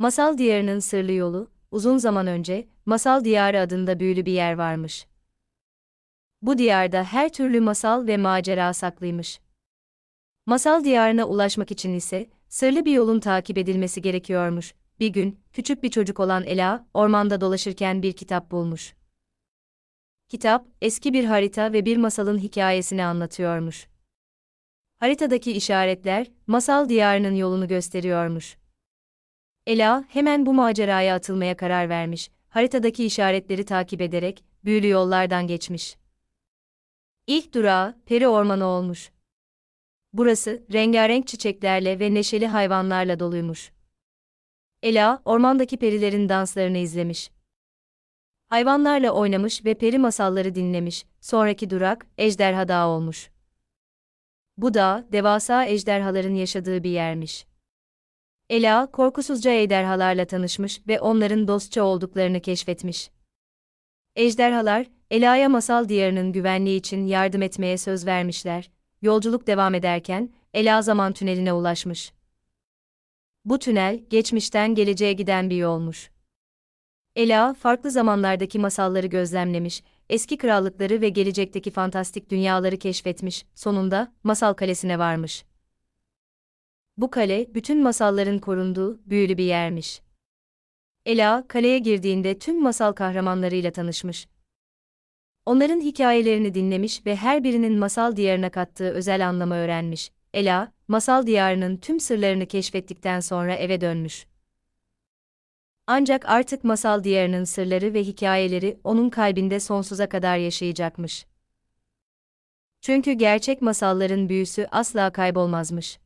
Masal Diyarı'nın sırlı yolu, uzun zaman önce, Masal Diyarı adında büyülü bir yer varmış. Bu diyarda her türlü masal ve macera saklıymış. Masal diyarına ulaşmak için ise, sırlı bir yolun takip edilmesi gerekiyormuş. Bir gün, küçük bir çocuk olan Ela, ormanda dolaşırken bir kitap bulmuş. Kitap, eski bir harita ve bir masalın hikayesini anlatıyormuş. Haritadaki işaretler, masal diyarının yolunu gösteriyormuş. Ela, hemen bu maceraya atılmaya karar vermiş, haritadaki işaretleri takip ederek, büyülü yollardan geçmiş. İlk durağı, peri ormanı olmuş. Burası, rengarenk çiçeklerle ve neşeli hayvanlarla doluymuş. Ela, ormandaki perilerin danslarını izlemiş. Hayvanlarla oynamış ve peri masalları dinlemiş, sonraki durak, Ejderha Dağı olmuş. Bu dağ, devasa ejderhaların yaşadığı bir yermiş. Ela, korkusuzca ejderhalarla tanışmış ve onların dostça olduklarını keşfetmiş. Ejderhalar, Ela'ya masal diyarının güvenliği için yardım etmeye söz vermişler. Yolculuk devam ederken, Ela zaman tüneline ulaşmış. Bu tünel, geçmişten geleceğe giden bir yolmuş. Ela, farklı zamanlardaki masalları gözlemlemiş, eski krallıkları ve gelecekteki fantastik dünyaları keşfetmiş, sonunda, masal kalesine varmış. Bu kale, bütün masalların korunduğu, büyülü bir yermiş. Ela, kaleye girdiğinde tüm masal kahramanlarıyla tanışmış. Onların hikayelerini dinlemiş ve her birinin masal diyarına kattığı özel anlamı öğrenmiş. Ela, masal diyarının tüm sırlarını keşfettikten sonra eve dönmüş. Ancak artık masal diyarının sırları ve hikayeleri onun kalbinde sonsuza kadar yaşayacakmış. Çünkü gerçek masalların büyüsü asla kaybolmazmış.